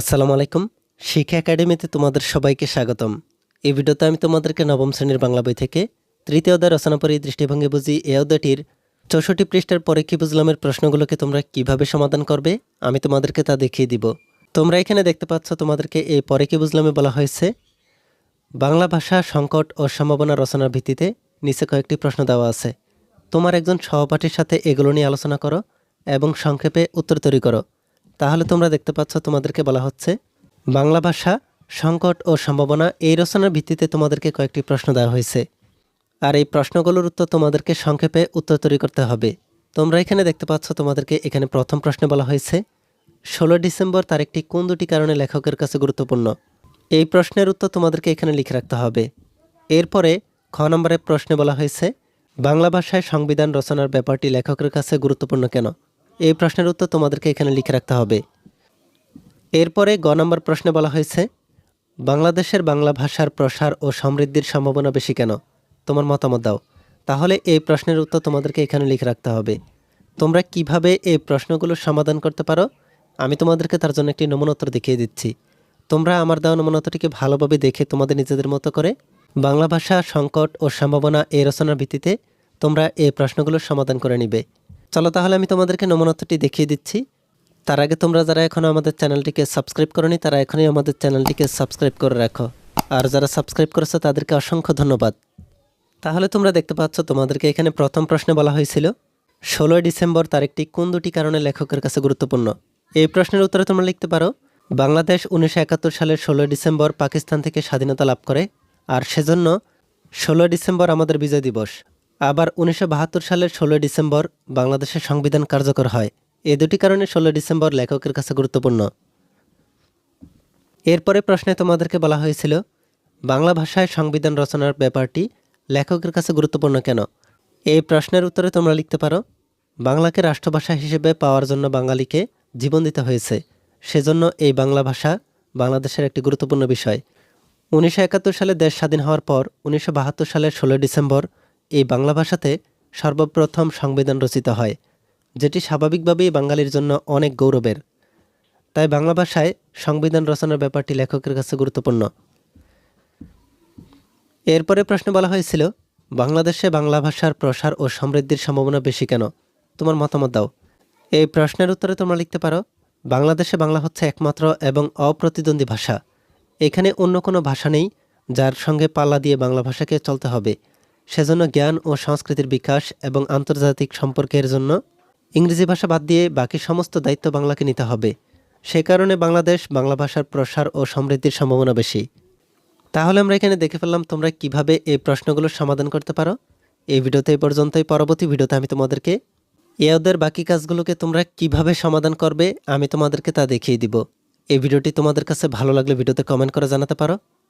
আসসালামু আলাইকুম। শিক্ষা একাডেমিতে তোমাদের সবাইকে স্বাগতম। এই ভিডিওতে আমি তোমাদেরকে নবম শ্রেণির বাংলা বই থেকে তৃতীয় অধ্যায় রচনা পরি দৃষ্টিভঙ্গি বুঝি এই অধ্যায়টির চৌষট্টি পৃষ্ঠার পরে কি বুঝলামের প্রশ্নগুলোকে তোমরা কীভাবে সমাধান করবে আমি তোমাদেরকে তা দেখিয়ে দিব। তোমরা এখানে দেখতে পাচ্ছ তোমাদেরকে এই পরে কি বুঝলামে বলা হয়েছে। বাংলা ভাষা, সংকট ও সম্ভাবনা রচনার ভিত্তিতে নিচে কয়েকটি প্রশ্ন দেওয়া আছে। তোমার একজন সহপাঠীর সাথে এগুলো নিয়ে আলোচনা করো এবং সংক্ষেপে উত্তর তৈরি করো। তাহলে তোমরা দেখতে পাচ্ছ তোমাদেরকে বলা হচ্ছে বাংলা ভাষা, সংকট ও সম্ভাবনা এই রচনার ভিত্তিতে তোমাদেরকে কয়েকটি প্রশ্ন দেওয়া হয়েছে। আর এই প্রশ্নগুলোর উত্তর তোমাদেরকে সংক্ষেপে উত্তর তৈরি করতে হবে। তোমরা এখানে দেখতে পাচ্ছ তোমাদেরকে এখানে প্রথম প্রশ্নে বলা হয়েছে, ষোলো ডিসেম্বর তারিখটি কোন দুটি কারণে লেখকের কাছে গুরুত্বপূর্ণ? এই প্রশ্নের উত্তর তোমাদেরকে এখানে লিখে রাখতে হবে। এরপরে খ নম্বরের প্রশ্নে বলা হয়েছে, বাংলা ভাষায় সংবিধান রচনার ব্যাপারটি লেখকের কাছে গুরুত্বপূর্ণ কেন? এই প্রশ্নের উত্তর তোমাদেরকে এখানে লিখে রাখতে হবে। এরপরে গ নম্বর প্রশ্নে বলা হয়েছে, বাংলাদেশের বাংলা ভাষার প্রসার ও সমৃদ্ধির সম্ভাবনা বেশি কেন? তোমার মতামত দাও। তাহলে এই প্রশ্নের উত্তর তোমাদেরকে এখানে লিখে রাখতে হবে। তোমরা কীভাবে এই প্রশ্নগুলোর সমাধান করতে পারো? আমি তোমাদেরকে তার জন্য একটি নমুনোত্তর দেখিয়ে দিচ্ছি। তোমরা আমার দেওয়া নমুনোত্তরটিকে ভালোভাবে দেখে তোমাদের নিজেদের মতো করে বাংলা ভাষা সংকট ও সম্ভাবনা এই রচনার ভিত্তিতে তোমরা এই প্রশ্নগুলোর সমাধান করে নিবে। চলো তাহলে আমি তোমাদেরকে নমুনোত্তরটি দেখিয়ে দিচ্ছি। তার আগে তোমরা যারা এখনও আমাদের চ্যানেলটিকে সাবস্ক্রাইব করনি, তারা এখনই আমাদের চ্যানেলটিকে সাবস্ক্রাইব করে রাখো। আর যারা সাবস্ক্রাইব করেছ, তাদেরকে অসংখ্য ধন্যবাদ। তাহলে তোমরা দেখতে পাচ্ছ, তোমাদেরকে এখানে প্রথম প্রশ্নে বলা হয়েছিল, ষোলোই ডিসেম্বর তারিখটি কোন দুটি কারণে লেখকের কাছে গুরুত্বপূর্ণ? এই প্রশ্নের উত্তরে তোমরা লিখতে পারো, বাংলাদেশ উনিশশো একাত্তর সালের ষোলোই ডিসেম্বর পাকিস্তান থেকে স্বাধীনতা লাভ করে, আর সেজন্য ষোলোই ডিসেম্বর আমাদের বিজয় দিবস। আবার উনিশশো বাহাত্তর সালের ষোলোই ডিসেম্বর বাংলাদেশের সংবিধান কার্যকর হয়। এ দুটি কারণে ষোলোই ডিসেম্বর লেখকের কাছে গুরুত্বপূর্ণ। এরপরে প্রশ্নে তোমাদেরকে বলা হয়েছিল, বাংলা ভাষায় সংবিধান রচনার ব্যাপারটি লেখকের কাছে গুরুত্বপূর্ণ কেন? এই প্রশ্নের উত্তরে তোমরা লিখতে পারো, বাংলাকে রাষ্ট্রভাষা হিসেবে পাওয়ার জন্য বাঙালিকে জীবন দিতে হয়েছে। সেজন্য এই বাংলা ভাষা বাংলাদেশের একটি গুরুত্বপূর্ণ বিষয়। উনিশশো একাত্তর সালে দেশ স্বাধীন হওয়ার পর, উনিশশো বাহাত্তর সালের ষোলোই ডিসেম্বর এই বাংলা ভাষাতে সর্বপ্রথম সংবিধান রচিত হয়, যেটি স্বাভাবিকভাবেই বাঙালির জন্য অনেক গৌরবের। তাই বাংলা ভাষায় সংবিধান রচনার ব্যাপারটি লেখকের কাছে গুরুত্বপূর্ণ। এরপরে প্রশ্ন বলা হয়েছিল, বাংলাদেশে বাংলা ভাষার প্রসার ও সমৃদ্ধির সম্ভাবনা বেশি কেন? তোমার মতামত দাও। এই প্রশ্নের উত্তরে তোমরা লিখতে পারো, বাংলাদেশে বাংলা হচ্ছে একমাত্র এবং অপ্রতিদ্বন্দ্বী ভাষা। এখানে অন্য কোনো ভাষা নেই, যার সঙ্গে পাল্লা দিয়ে বাংলা ভাষাকে চলতে হবে। সেজন্য জ্ঞান ও সংস্কৃতির বিকাশ এবং আন্তর্জাতিক সম্পর্কের জন্য ইংরেজি ভাষা বাদ দিয়ে বাকি সমস্ত দায়িত্ব বাংলাকে নিতে হবে। সে কারণে বাংলাদেশ বাংলা ভাষার প্রসার ও সমৃদ্ধির সম্ভাবনা বেশি। তাহলে আমরা এখানে দেখে ফেললাম তোমরা কীভাবে এই প্রশ্নগুলোর সমাধান করতে পারো। এই ভিডিওতে এই পর্যন্তই। পরবর্তী ভিডিওতে আমি তোমাদেরকে এ ওদের বাকি কাজগুলোকে তোমরা কীভাবে সমাধান করবে, আমি তোমাদেরকে তা দেখিয়ে দিব। এই ভিডিওটি তোমাদের কাছে ভালো লাগলে ভিডিওতে কমেন্ট করে জানাতে পারো।